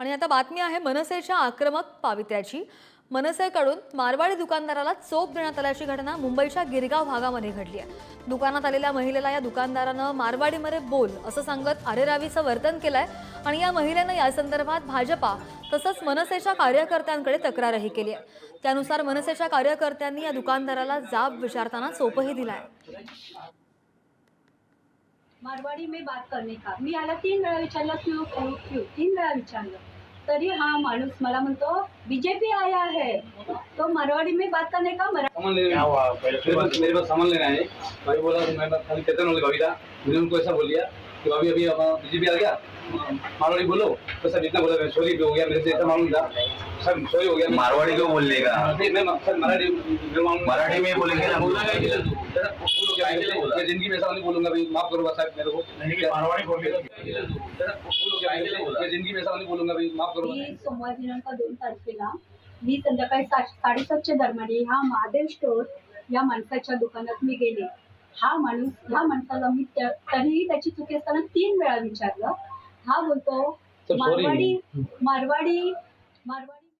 आणि आता बातमी आहे मनसेच्या आक्रमक पावित्र्याची. मनसेकडून मारवाडी दुकानदाराला चोप देण्यात आल्याची घटना मुंबईच्या गिरगाव भागामध्ये घडली आहे. दुकानात आलेल्या महिलेला या दुकानदारानं मारवाडीमध्ये बोल असं सांगत आरेरावीचं वर्तन केलंय आणि या महिलेनं या संदर्भात भाजपा तसंच मनसेच्या कार्यकर्त्यांकडे तक्रारही केली आहे. त्यानुसार मनसेच्या कार्यकर्त्यांनी या दुकानदाराला जाब विचारताना चोपही दिलाय. मारवाडी में बात करणे का। मी याला तीन वेळा विचारलं क्यू क्यू क्यू? तीन वेळा विचारलं. तरी हा माणूस मला म्हणतो बीजेपी आया है. तो मारवाडी में बात करने का मरा सामान लेने क्या हुआ पहले मेरे पास सामान लेना है भाई बोला मैं खाली कहता हूँ भाभी मैंने उनको ऐसा बोल दिया। कि भाभी अभी बीजेपी आ गया? मारवाड़ी बोलो। तो सब इतना बोला मैं सॉरी भी हो गया मेरे से ऐसा मालूम था। सब सॉरी हो गया। मारवाड़ी क्यों बोलने का? नहीं मैं सर मराठी मैं मालूम- मराठी में बोलेंगे ना? बोला है हो ज़िंदगी में ऐसा नहीं बोलूँगा भाई माफ़ करो साहब मेरे को। मारवाड़ी बोलेंगे हो। ज़िंदगी में ऐसा नहीं बोलूँगा भाई माफ़ करो सोमवार दिनांक दोन तारखेला मी संध्याकाळी साडेसातच्या दरम्यान ह्या महादेव स्टोर या माणसाच्या दुकानात मी गेले. हा माणूस ह्या माणसाला मी त्या- तरीही त्याची चुकी असताना तीन वेळा विचारलं हा बोलतो. मारवाडी मारवाडी मारवाडी